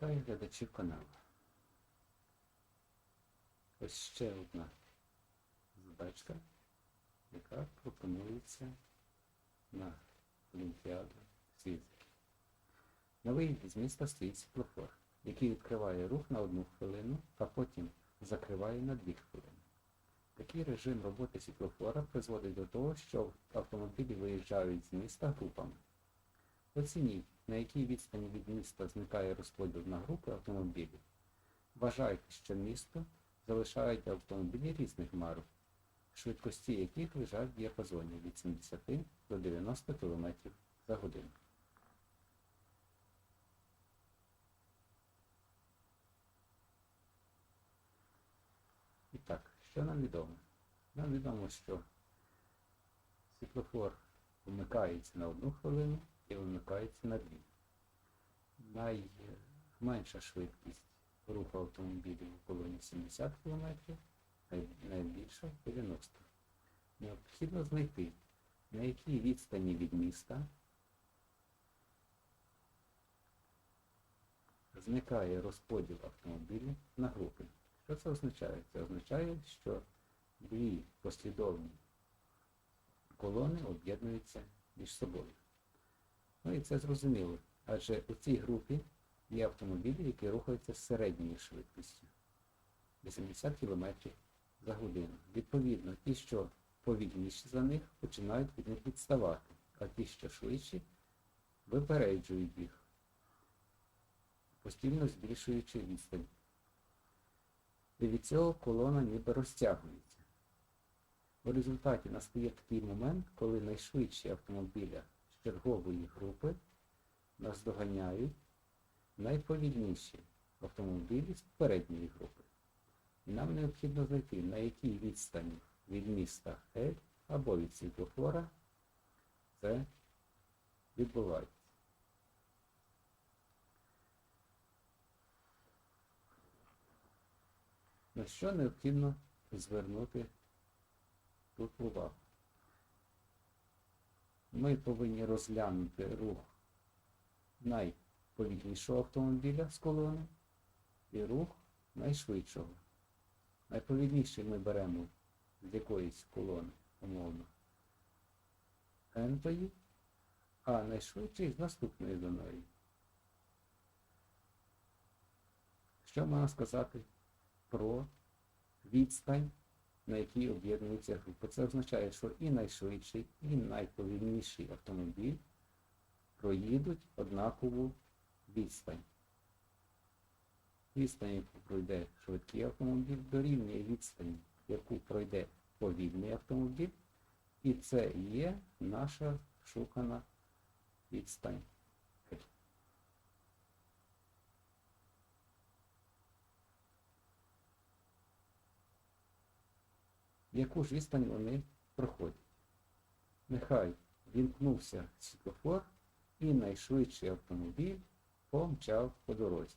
Вітаю глядачів каналу. Ось ще одна задачка, яка пропонується на Олімпіаду фізики. На виїзді з міста стоїть світлофор, який відкриває рух на одну хвилину, а потім закриває на дві хвилини. Такий режим роботи світлофора призводить до того, що автомобілі виїжджають з міста групами. Оцініть, на якій відстані від міста зникає розподіл на групи автомобілів. Вважайте, що місто залишають автомобілі різних марок, швидкості яких лежать в діапазоні від 70 до 90 км за годину. І так, що нам відомо? Нам відомо, що світлофор вмикається на одну хвилину і на дві. Найменша швидкість руху автомобілів у колоні 70 км, най- найбільша 90 км. Необхідно знайти, на якій відстані від міста зникає розподіл автомобілів на групи. Що це означає? Це означає, що дві послідовні колони об'єднуються між собою. Ну і це зрозуміло, адже у цій групі є автомобілі, які рухаються з середньою швидкістю 80 км за годину. Відповідно, ті, що повільніші за них, починають від них відставати, а ті, що швидші, випереджують їх, постійно збільшуючи відстань. І від цього колона ніби розтягується. У результаті настає такий момент, коли найшвидші автомобілі з чергової групи наздоганяють найповільніші автомобілі з передньої групи. Нам необхідно знайти, на якій відстані від міста Ель або від світлофора це відбувається. На що необхідно звернути тут увагу? Ми повинні розглянути рух найповільнішого автомобіля з колони і рух найшвидшого. Найповільніший ми беремо з якоїсь колони, умовно, ентої, а найшвидший з наступної за неї. Що можна сказати про відстань, на якій об'єднуються групи? Це означає, що і найшвидший, і найповільніший автомобіль проїдуть однакову відстань. Відстань, яку пройде швидкий автомобіль, дорівнює відстані, яку пройде повільний автомобіль, і це є наша шукана відстань. Яку ж відстань вони проходять? Нехай вімкнувся світлофор і найшвидший автомобіль помчав по дорозі.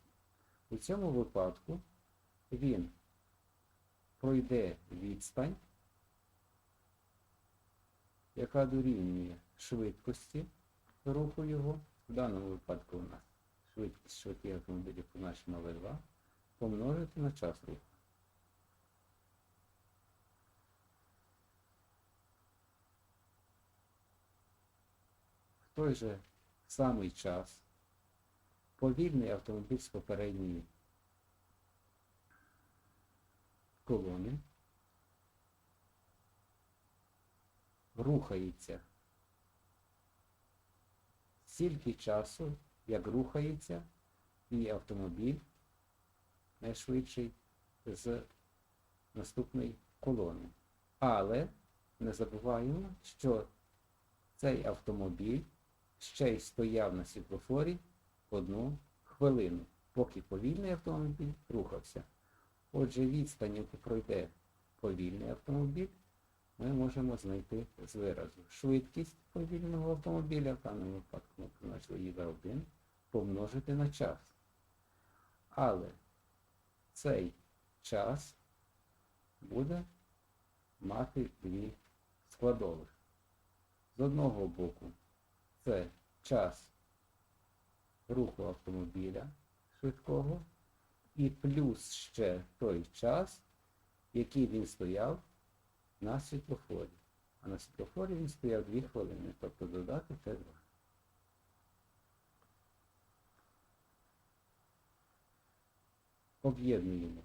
У цьому випадку він пройде відстань, яка дорівнює швидкості руху його. В даному випадку у нас швидкість швидких автомобілів позначена V2, помножити на час руху. В той же самий час повільний автомобіль з попередньої колони рухається стільки часу, як рухається і автомобіль найшвидший з наступної колони. Але не забуваємо, що цей автомобіль ще й стояв на світлофорі одну хвилину, поки повільний автомобіль рухався. Отже, відстань, яку пройде повільний автомобіль, ми можемо знайти з виразу. Швидкість повільного автомобіля, в даному випадку ми позначили ЄВ1, помножити на час. Але цей час буде мати дві складових. З одного боку, це час руху автомобіля швидкого, і плюс ще той час, який він стояв на світлофорі. А на світлофорі він стояв 2 хвилини, тобто додати Т2. Об'єднуємо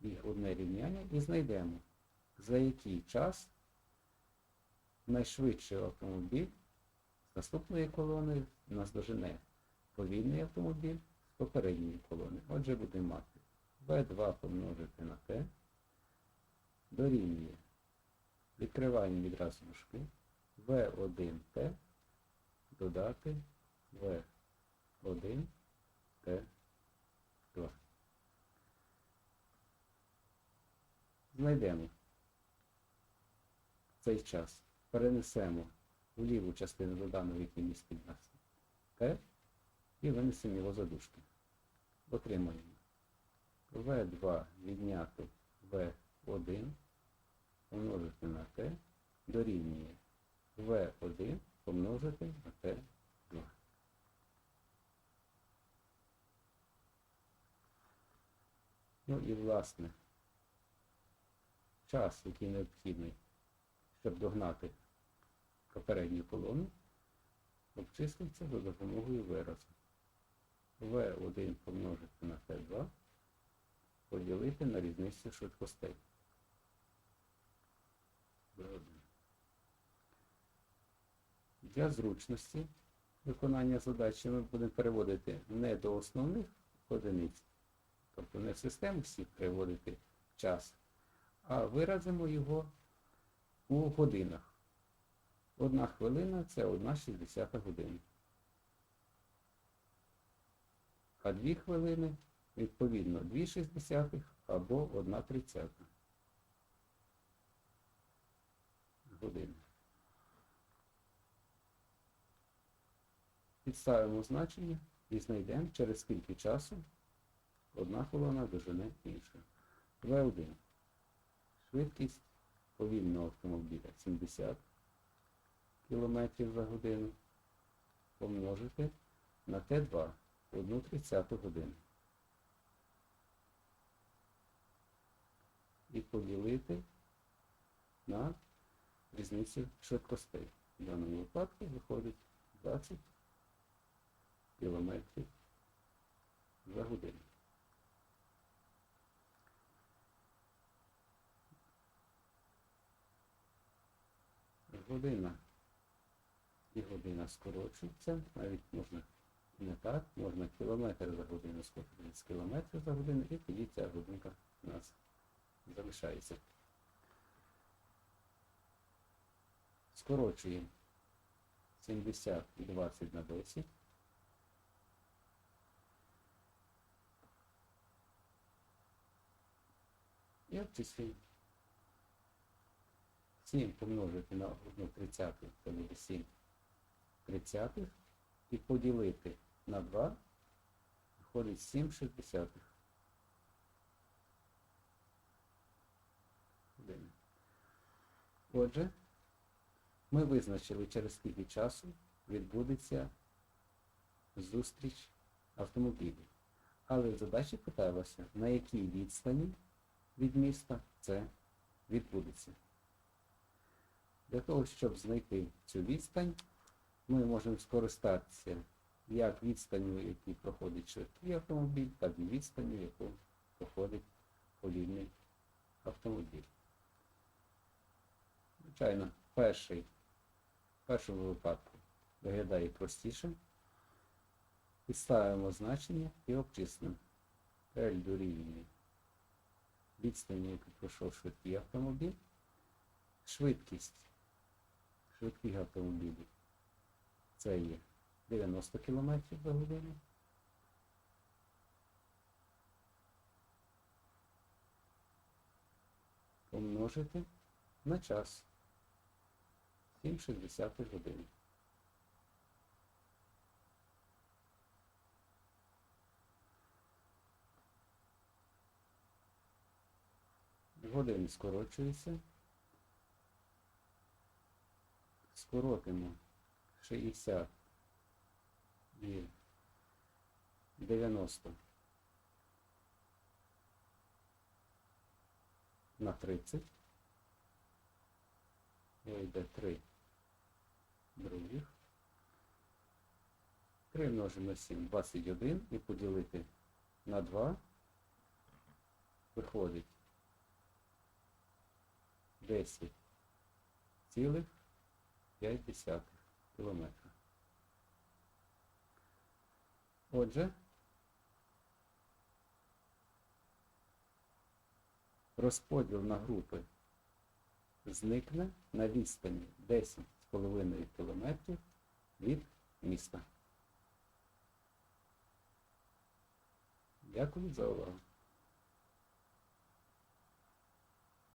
їх одне рівняння і знайдемо, за який час найшвидший автомобіль наступної колони наздожене повільний автомобіль з попередньої колони. Отже, будемо мати V2 помножити на T дорівнює. Відкриваємо відразу дужки. V1T додати V1 T2. Знайдемо цей час. Перенесемо в ліву частину доданого, який містить нас Т, і винесемо його за дужки. Отримаємо В2 відняти В1 помножити на Т дорівнює В1 помножити на Т2. Ну і власне час, який необхідний, щоб догнати попередню колону, обчислюється за допомогою виразу. В1 помножити на Т2 поділити на різницю швидкостей. В1. Для зручності виконання задачі ми будемо переводити не до основних одиниць, тобто не в систему всіх переводити час, а виразимо його у годинах. Одна хвилина це 1,60 година. А дві хвилини, відповідно, 2,60 або 1,30 години. Підставимо значення і знайдемо, через скільки часу одна колона дожене іншу. В1. Швидкість повільного автомобіля 70 км за годину помножити на Т2 1 30 годину. І поділити на різницю швидкостей. В даному випадку виходить 20 км за годину. Година і година скорочується, навіть можна не так, можна кілометр за годину скоротити з кілометрів за годину, і тоді ця годинка у нас залишається. Скорочуємо 70 і 20 на 10. І обчислюємо. 7 помножити на 1 тридцяту, це буде 7 тридцятих, і поділити на 2, виходить 7 шістдесятих. Години. Отже, ми визначили, через скільки часу відбудеться зустріч автомобілів. Але в задачі питалося, на якій відстані від міста це відбудеться. Для того, щоб знайти цю відстань, ми можемо скористатися як відстанню, який проходить швидкий автомобіль, так і відстанню, яку проходить повільний автомобіль. Звичайно, перший, в першому випадку виглядає простіше. Підставимо значення і обчислимо. L дорівнює відстані, яку пройшов швидкий автомобіль, швидкість швидких автомобілів. Це є 90 км за годину. Помножити на час 7,60 годин. Години скорочуються. скоротимо 60, 2, 90 на 30. Вийде 3 других. 3 множимо на 7, 21 і поділити на 2. Виходить 10 цілих 5 кілометра. Отже, розподіл на групи зникне на відстані 10,5 км від міста. Дякую за увагу.